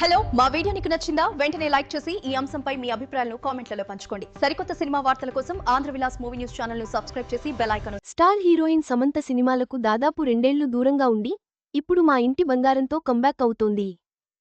Hello మా video నీకు నచ్చిందా? వెంటనే లైక్ చేసి ఈ అంశంపై మీ అభిప్రాయాలను కామెంట్లలో పంచుకోండి. సరికొత్త సినిమా వార్తల కోసం ఆంధ్ర విలాస్ మూవీ న్యూస్ ఛానల్ను సబ్స్క్రైబ్ చేసి bell icon star heroine Samantha సినిమాలకు దాదాపు రెండేళ్ళు దూరంగా ఉండి ఇప్పుడు మా ఇంటి బంగారంతో కంబ్యాక్ అవుతోంది.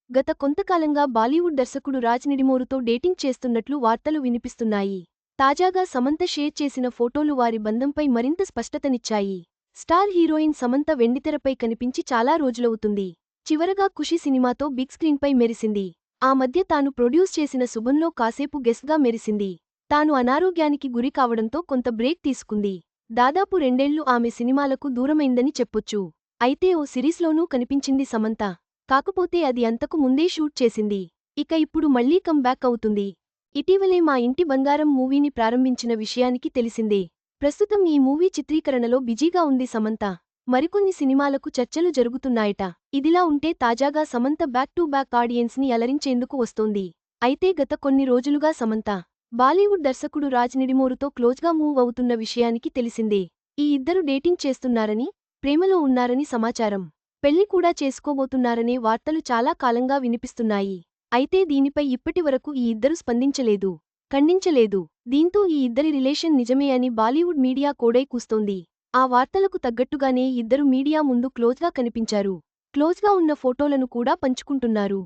గత కొంతకాలంగా బాలీవుడ్ దర్శకుడు రాజ్ నిడిమోరుతో డేటింగ్ చేస్తున్నట్లు వార్తలు వినిపిస్తున్నాయి. తాజాగా సమంత షేర్ చేసిన ఫోటోలు వారి బంధంపై మరింత స్పష్టతనిచ్చాయి. స్టార్ హీరోయిన్ సమంత వెండితెరపై కనిపించి చాలా రోజులవుతుంది. చివరగా ఖుషి సినిమాతో బిగ్ స్క్రీన్పై మెరిసింది. ఆ మధ్య తాను ప్రొడ్యూస్ చేసిన శుభంలో కాసేపు గెస్ట్గా మెరిసింది. తాను అనారోగ్యానికి గురి కావడంతో కొంత బ్రేక్ తీసుకుంది. దాదాపు రెండేళ్ళు ఆమె సినిమాలకు దూరమైందని చెప్పొచ్చు. అయితే ఓ సిరీస్లోనూ కనిపించింది సమంత. కాకపోతే అది అంతకు ముందే షూట్ చేసింది. ఇక ఇప్పుడు మళ్ళీ కమ్ బ్యాక్ అవుతుంది. ఇటీవలే మా ఇంటి బంగారం మూవీని ప్రారంభించిన విషయానికి తెలిసిందే. ప్రస్తుతం ఈ మూవీ చిత్రీకరణలో బిజీగా ఉంది సమంత. మరికొన్ని సినిమాలకు చర్చలు జరుగుతున్నాయట. ఇదిలా ఉంటే తాజాగా సమంత బ్యాక్ టు బ్యాక్ ఆడియన్స్ని అలరించేందుకు వస్తోంది. అయితే గత కొన్ని రోజులుగా సమంత బాలీవుడ్ దర్శకుడు రాజ్ నిడిమోరుతో క్లోజ్గా మూవ్ అవుతున్న విషయానికి తెలిసిందే. ఈ ఇద్దరు డేటింగ్ చేస్తున్నారని ప్రేమలో ఉన్నారని సమాచారం. పెళ్ళి కూడా చేసుకోబోతున్నారనే వార్తలు చాలా కాలంగా వినిపిస్తున్నాయి. అయితే దీనిపై ఇప్పటివరకు ఈ ఇద్దరు స్పందించలేదు. ఖండించలేదు. దీంతో ఈ ఇద్దరి రిలేషన్ నిజమే అని బాలీవుడ్ మీడియా కోడై కూస్తోంది. ఆ వార్తలకు తగ్గట్టుగానే ఇద్దరు మీడియా ముందు క్లోజ్గా కనిపించారు. క్లోజ్గా ఉన్న ఫోటోలను కూడా పంచుకుంటున్నారు.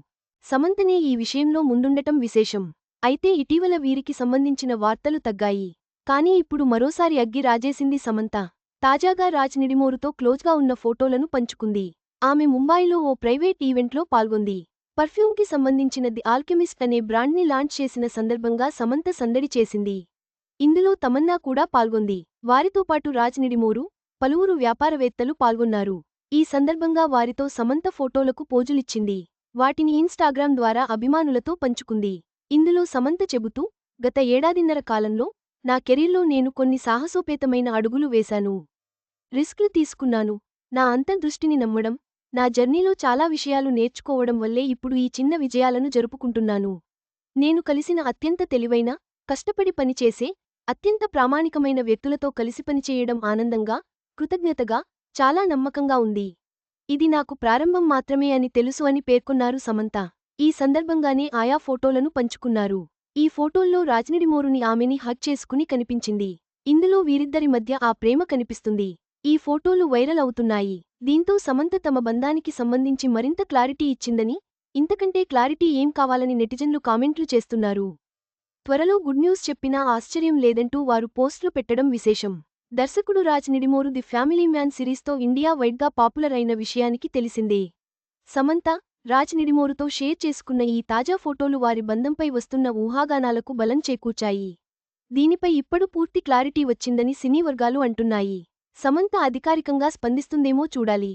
సమంతనే ఈ విషయంలో ముందుండటం విశేషం. అయితే ఇటీవల వీరికి సంబంధించిన వార్తలు తగ్గాయి. కానీ ఇప్పుడు మరోసారి అగ్గి రాజేసింది సమంత. తాజాగా రాజ్ నిడిమోరుతో క్లోజ్గా ఉన్న ఫోటోలను పంచుకుంది. ఆమె ముంబాయిలో ఓ ప్రైవేట్ ఈవెంట్లో పాల్గొంది. పర్ఫ్యూమ్కి సంబంధించిన ది ఆల్కెమిస్ట్ అనే బ్రాండ్ని లాంచ్ చేసిన సందర్భంగా సమంత సందడి చేసింది. ఇందులో తమన్నా కూడా పాల్గొంది. వారితో పాటు రాజ్ పలువురు వ్యాపారవేత్తలు పాల్గొన్నారు. ఈ సందర్భంగా వారితో సమంత ఫోటోలకు పోజులిచ్చింది. వాటిని ఇన్స్టాగ్రామ్ ద్వారా అభిమానులతో పంచుకుంది. ఇందులో సమంత చెబుతూ గత ఏడాదిన్నర కాలంలో నా కెరీర్లో నేను కొన్ని సాహసోపేతమైన అడుగులు వేశాను. రిస్క్లు తీసుకున్నాను. నా అంతర్దృష్టిని నమ్మడం నా జర్నీలో చాలా విషయాలు నేర్చుకోవడం వల్లే ఇప్పుడు ఈ చిన్న విజయాలను జరుపుకుంటున్నాను. నేను కలిసిన అత్యంత తెలివైన కష్టపడి పనిచేసే అత్యంత ప్రామాణికమైన వ్యక్తులతో కలిసి పనిచేయడం ఆనందంగా కృతజ్ఞతగా చాలా నమ్మకంగా ఉంది. ఇది నాకు ప్రారంభం మాత్రమే అని తెలుసు అని పేర్కొన్నారు సమంత. ఈ సందర్భంగానే ఆయా ఫోటోలను పంచుకున్నారు. ఈ ఫోటోల్లో రాజనిడిమోరుని ఆమెని హక్ చేసుకుని కనిపించింది. ఇందులో వీరిద్దరి మధ్య ఆ ప్రేమ కనిపిస్తుంది. ఈ ఫోటోలు వైరల్ అవుతున్నాయి. దీంతో సమంత తమ బంధానికి సంబంధించి మరింత క్లారిటీ ఇచ్చిందని ఇంతకంటే క్లారిటీ ఏం కావాలని నెటిజన్లు కామెంట్లు చేస్తున్నారు. త్వరలో గుడ్ న్యూస్ చెప్పినా ఆశ్చర్యం లేదంటూ వారు పోస్టులు పెట్టడం విశేషం. దర్శకుడు Raj Nidimoru the family man సిరీస్తో India వైడ్గా పాపులర్ అయిన విషయానికి తెలిసిందే. సమంత రాజ్ నిడిమోరుతో షేర్ చేసుకున్న ఈ తాజా ఫోటోలు వారి బంధంపై వస్తున్న ఊహాగానాలకు బలం చేకూర్చాయి. దీనిపై ఇప్పుడు పూర్తి క్లారిటీ వచ్చిందని సినీ వర్గాలు అంటున్నాయి. సమంత అధికారికంగా స్పందిస్తుందేమో చూడాలి.